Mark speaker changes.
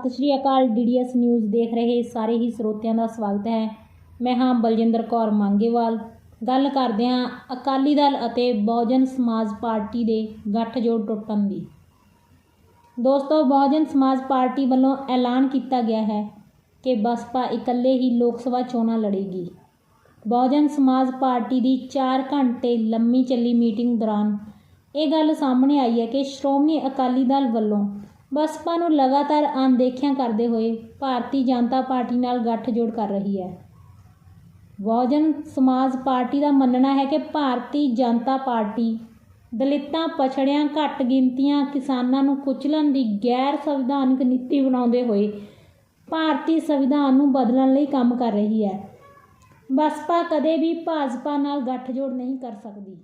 Speaker 1: ਸਤਿ ਸ਼੍ਰੀ ਅਕਾਲ DDS news ਦੇਖ ਰਹੇ ਸਾਰੇ ਹੀ ਸਰੋਤਿਆਂ ਦਾ ਸਵਾਗਤ ਹੈ। ਮੈਂ ਹਾਂ ਬਲਜਿੰਦਰ ਕੌਰ ਮੰਗੇਵਾਲ। ਗੱਲ ਕਰਦੇ ਹਾਂ ਅਕਾਲੀ ਦਲ ਅਤੇ ਬਹੁਜਨ ਸਮਾਜ ਪਾਰਟੀ ਦੇ ਗੱਠਜੋੜ ਟੁੱਟਣ ਦੀ। ਦੋਸਤੋ, ਬਹੁਜਨ ਸਮਾਜ ਪਾਰਟੀ ਵੱਲੋਂ ਐਲਾਨ ਕੀਤਾ ਗਿਆ ਹੈ ਕਿ ਬਸਪਾ ਇਕੱਲੇ ਹੀ ਲੋਕ ਸਭਾ ਚੋਣਾਂ ਲੜੇਗੀ। ਬਹੁਜਨ ਸਮਾਜ ਪਾਰਟੀ ਦੀ 4 ਘੰਟੇ ਲੰਮੀ ਚੱਲੀ ਮੀਟਿੰਗ ਦੌਰਾਨ ਇਹ ਗੱਲ ਸਾਹਮਣੇ ਆਈ ਹੈ ਕਿ ਸ਼੍ਰੋਮਣੀ ਅਕਾਲੀ ਦਲ ਵੱਲੋਂ ਬਸਪਾ ਨੂੰ ਲਗਾਤਾਰ ਅਣਦੇਖਿਆ ਕਰਦੇ ਹੋਏ ਭਾਰਤੀ ਜਨਤਾ ਪਾਰਟੀ ਨਾਲ ਗੱਠਜੋੜ ਕਰ ਰਹੀ ਹੈ। ਬਹੁਜਨ ਸਮਾਜ ਪਾਰਟੀ ਦਾ ਮੰਨਣਾ ਹੈ ਕਿ ਭਾਰਤੀ ਜਨਤਾ ਪਾਰਟੀ ਦਲਿਤਾਂ, ਪਛੜਿਆਂ, ਘੱਟ ਗਿਣਤੀਆਂ ਕਿਸਾਨਾਂ ਨੂੰ ਕੁਚਲਣ ਦੀ ਗੈਰ ਸੰਵਿਧਾਨਕ ਨੀਤੀ ਬਣਾਉਂਦੇ ਹੋਏ ਭਾਰਤੀ ਸੰਵਿਧਾਨ ਨੂੰ ਬਦਲਣ ਲਈ ਕੰਮ ਕਰ ਰਹੀ ਹੈ। ਬਸਪਾ ਕਦੇ ਵੀ ਭਾਜਪਾ ਨਾਲ ਗੱਠਜੋੜ ਨਹੀਂ ਕਰ ਸਕਦੀ।